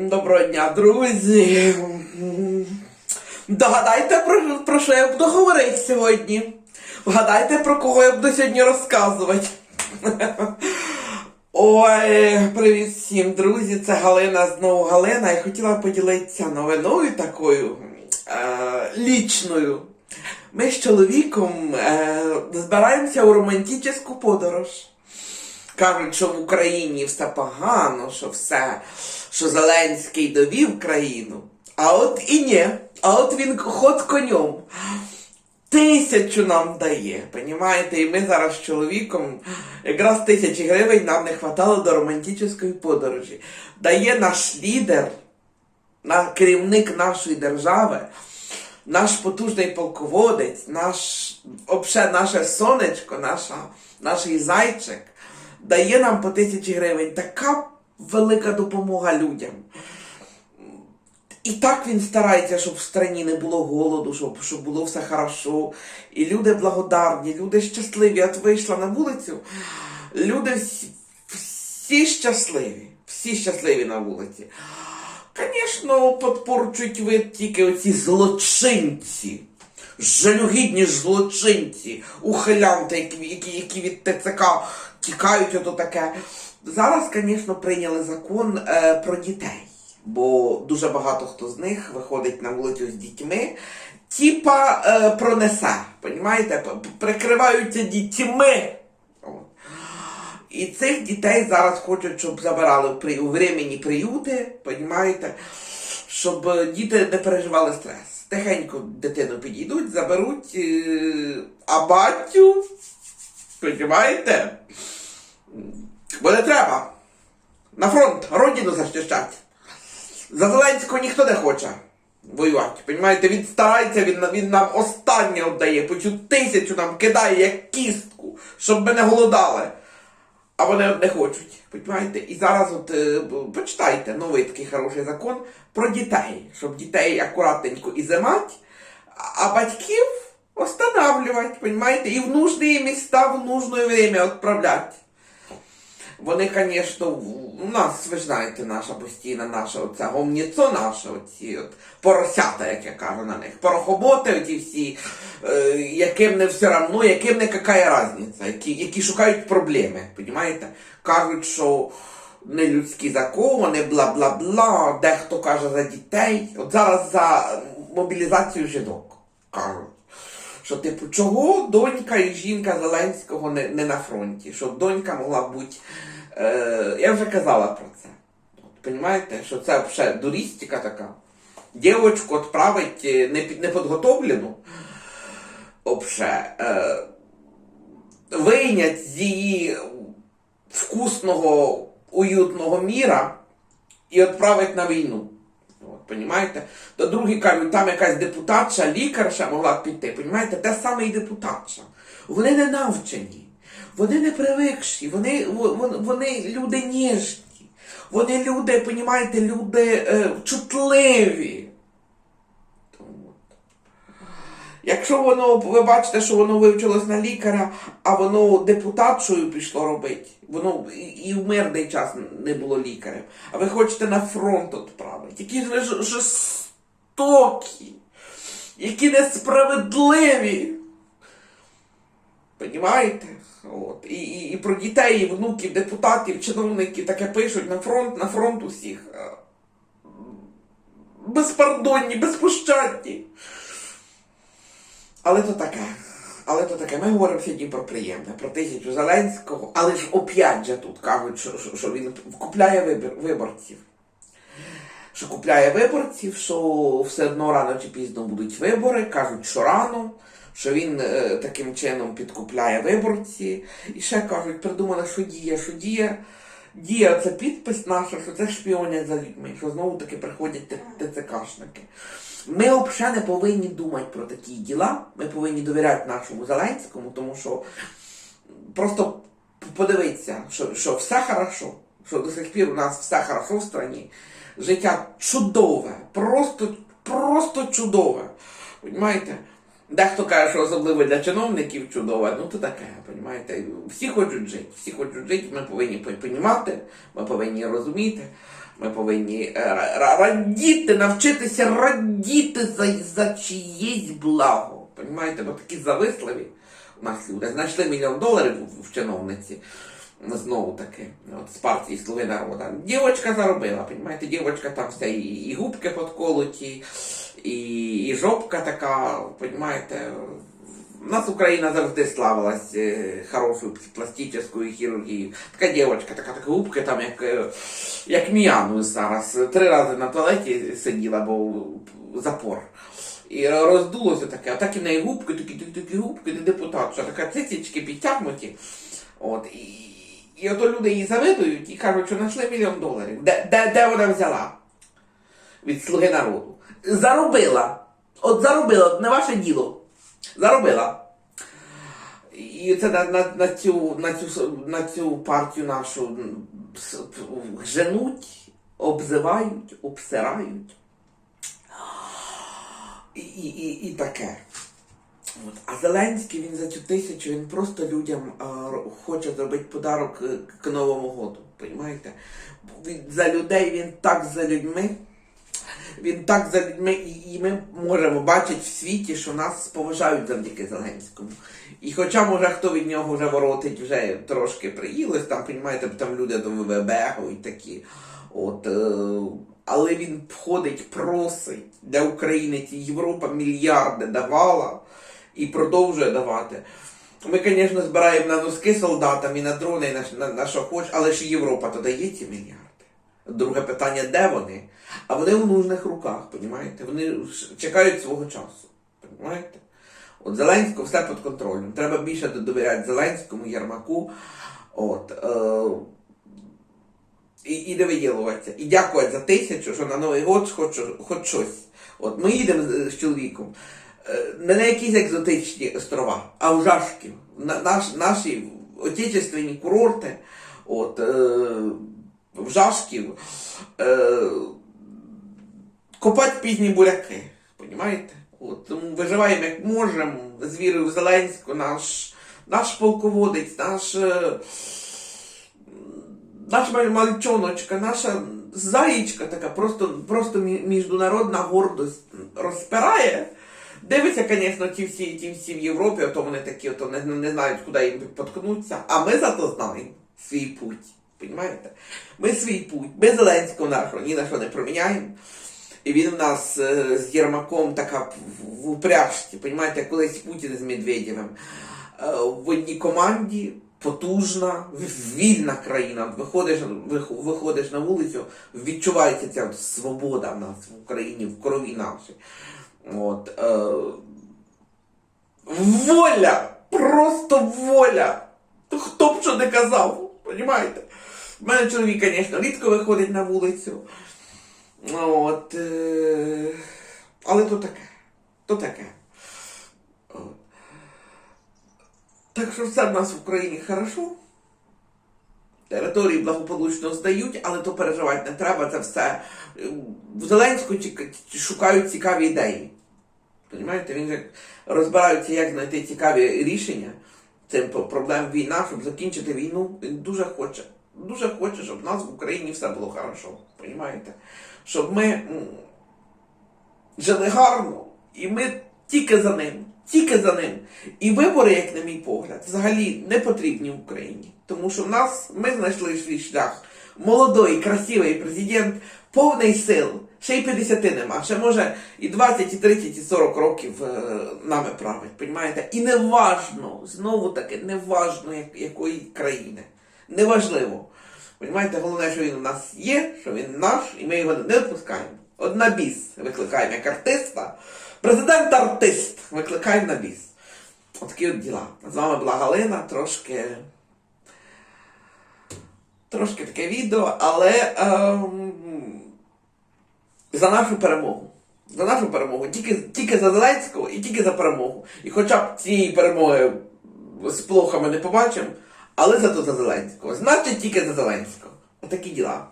Доброго дня, друзі. Догадайте, про, про що я буду говорити сьогодні. Вгадайте, про кого я буду сьогодні розказувати. Ой, привіт всім, друзі! Це Галина знову Галина. Я хотіла поділитися новиною такою е, лічною. Ми з чоловіком е, збираємося у романтичну подорож. Кажуть, що в Україні все погано, що все, що Зеленський довів країну. А от і ні. А от він ход конем. Тисячу нам дає, понімаєте? І ми зараз з чоловіком якраз тисячі гривень нам не хватало до романтичної подорожі. Дає наш лідер, керівник нашої держави, наш потужний полководець, наш, обше наше сонечко, наша, наш зайчик, дає нам по тисячі гривень. Така велика допомога людям. І так він старається, щоб в страні не було голоду, щоб, щоб було все хорошо. І люди благодарні, люди щасливі. От вийшла на вулицю, люди всі, всі щасливі, всі щасливі на вулиці. Звісно, подпорчують ви тільки оці злочинці, жалюгідні злочинці, ухилянти, які, які, які від ТЦК тікають ото таке. Зараз, звісно, прийняли закон е, про дітей, бо дуже багато хто з них виходить на вулицю з дітьми, типа е, пронесе, понімаєте? Прикриваються дітьми. І цих дітей зараз хочуть, щоб забирали при... у временні приюти, понімаєте? Щоб діти не переживали стрес. Тихенько дитину підійдуть, заберуть, е, а батю, понімаєте? Бо не треба. На фронт, родину захищати. За Зеленського ніхто не хоче воювати. Понімаєте, він старається, він, він нам останнє віддає, по цю тисячу нам кидає як кістку, щоб ми не голодали. А вони не хочуть. Понімаєте? І зараз от е, почитайте новий такий хороший закон про дітей, щоб дітей акуратненько ізимати, а а батьків останавливати, понімаєте? І в нужні міста в нужне время відправляти. Вони, звісно, у нас, ви ж знаєте, наша постійна наша оця гомніцо наше, оці от поросята, як я кажу на них, порохоботи, оті всі, е, яким не все равно, яким не яка різниця, які, які шукають проблеми, понімаєте? Кажуть, що не людські закони, бла-бла-бла, дехто каже за дітей. От зараз за мобілізацію жінок кажуть. Що, типу, чого донька і жінка Зеленського не, не на фронті? Щоб донька могла бути. Е, я вже казала про це. От, Понімаєте, що це взагалі дурістика така. Дівочку відправить е, не неподготовлену, обше, е, вийнять з її вкусного, уютного міра і відправить на війну. От, понімаєте? То другі кажуть, там якась депутатша, лікарша могла б піти. Понімаєте? Те саме і депутатша. Вони не навчені, вони не привикші, вони, вони, люди ніжні, вони люди, понімаєте, люди е, чутливі. Якщо воно, ви бачите, що воно вивчилось на лікаря, а воно депутатшою пішло робити, воно і, в мирний час не було лікарем, а ви хочете на фронт відправити, які ж- жорстокі, які несправедливі. Понімаєте? От. І, і, і про дітей, і внуків, депутатів, чиновників таке пишуть на фронт, на фронт усіх. Е, Безпардонні, безпощадні. Але то таке. Але то таке. Ми говоримо сьогодні про приємне, про тисячу Зеленського, але ж оп'ять же тут кажуть, що, що, що він купляє вибір, виборців. Що купляє виборців, що все одно рано чи пізно будуть вибори, кажуть, що рано, що він е, таким чином підкупляє виборці. І ще кажуть, придумали, що діє, що діє. Дія це підпис наш, що це шпіонять за людьми, що знову таки приходять ТЦКшники. Ми взагалі не повинні думати про такі діла. Ми повинні довіряти нашому Зеленському, тому що просто подивитися, що, що все хорошо, що до сих пір у нас все хорошо в страні. Життя чудове, просто, просто чудове. Понимаєте? Дехто каже, що особливо для чиновників чудово, ну то таке, розумієте? Всі хочуть жити, всі хочуть жити, ми повинні розуміти, ми повинні розуміти, ми повинні е, ра- ра- радіти, навчитися радіти за, за чиєсь благо. Розумієте, бо такі зависливі у нас люди. Знайшли мільйон доларів в чиновниці. Знову таки, от з партії Слуги народа. Дівочка заробила, розумієте, дівочка там вся і, і губки подколоті, і, і жопка така, розумієте. У нас Україна завжди славилась е, хорошою пластичною хірургією. Така дівчинка, така, така губки, там як, е, як Міану зараз. Три рази на туалеті сиділа, бо запор. І роздулося таке, а так і в неї губки, такі, такі, губки, де депутат, що така цицічки підтягнуті. От, і, і ото люди її завидують і кажуть, що знайшли мільйон доларів. Де, де, де вона взяла? Від слуги народу. Заробила. От заробила, не ваше діло. Заробила. І це на, на, на, цю, на, цю, на цю партію нашу женуть, обзивають, обсирають. І, і, і, і таке. От. А Зеленський він за цю тисячу він просто людям а, хоче зробити подарок е, к Новому году. Понімаєте? Він за людей, він так за людьми. Він так за людьми, і, і ми можемо бачити в світі, що нас поважають завдяки Зеленському. І хоча, може, хто від нього вже воротить, вже трошки приїлось, там, понімаєте, там люди до вибегають такі. От, е, але він ходить, просить для України. Ці Європа мільярди давала і продовжує давати. Ми, звісно, збираємо на носки солдатам і на дрони, і на, на, на що хоч, але ж Європа то дає ці мільярди. Друге питання, де вони? А вони в нужних руках, понімаєте? Вони чекають свого часу. Понімаєте? От Зеленського все під контролем. Треба більше довіряти Зеленському, Єрмаку. От, е, і, і не виділуватися. І дякувати за тисячу, що на Новий год хоч, хоч щось. От ми їдемо з, з чоловіком. Не на якісь екзотичні острова, а в Жашків. На, наш, наші отечественні курорти. От, е, в Жашків. Е, копати пізні буряки. Понімаєте? Тому виживаємо як можемо, з вірою в Зеленську, наш, наш полководець, наш. Е, маль- мальчоночка, наша заїчка така, просто, просто міжнародна гордость розпирає. Дивиться, звісно, ті всі, ті всі в Європі, ото вони такі, ото не, не знають, куди їм поткнуться. А ми зато знаємо свій путь. Понімаєте? Ми свій путь. Ми Зеленського нашого ні на що не проміняємо. І він в нас е, з Єрмаком така в, упряжці, понімаєте, колись Путін з Медведєвим е, в одній команді, потужна, вільна країна. Виходиш, виходиш на вулицю, відчувається ця свобода в нас в Україні, в крові нашій. От, е, воля! Просто воля! Хто б що не казав, понімаєте? У мене чоловік, звісно, рідко виходить на вулицю. От, е, але то таке. То таке. Так що все в нас в Україні хорошо. Території благополучно здають, але то переживати не треба. Це все. е, В Зеленську ціка- шукають цікаві ідеї. Понімаєте, він же розбирається, як знайти цікаві рішення цим про- проблем війна, щоб закінчити війну. Він дуже хоче. Дуже хоче, щоб в нас в Україні все було хорошо. Понімаєте? Щоб ми жили гарно, і ми тільки за ним, тільки за ним. І вибори, як на мій погляд, взагалі не потрібні в Україні. Тому що в нас ми знайшли свій шлях. Молодий, красивий президент, повний сил. Ще й 50 нема. Ще може і 20, і 30, і 40 років е, нами править. Понімаєте? І не важно, знову таки, не важно як, якої країни. Неважливо. Понімаєте, головне, що він у нас є, що він наш, і ми його не відпускаємо. От на біс викликаємо як артиста. Президент артист викликаємо на біс. Отакі от діла. З вами була Галина, трошки. Трошки таке відео, але ем, за нашу перемогу. За нашу перемогу. Тільки, тільки за Зеленського і тільки за перемогу. І хоча б цієї перемоги з плохами не побачимо, але зато за Зеленського. Значить, тільки за Зеленського. Отакі діла.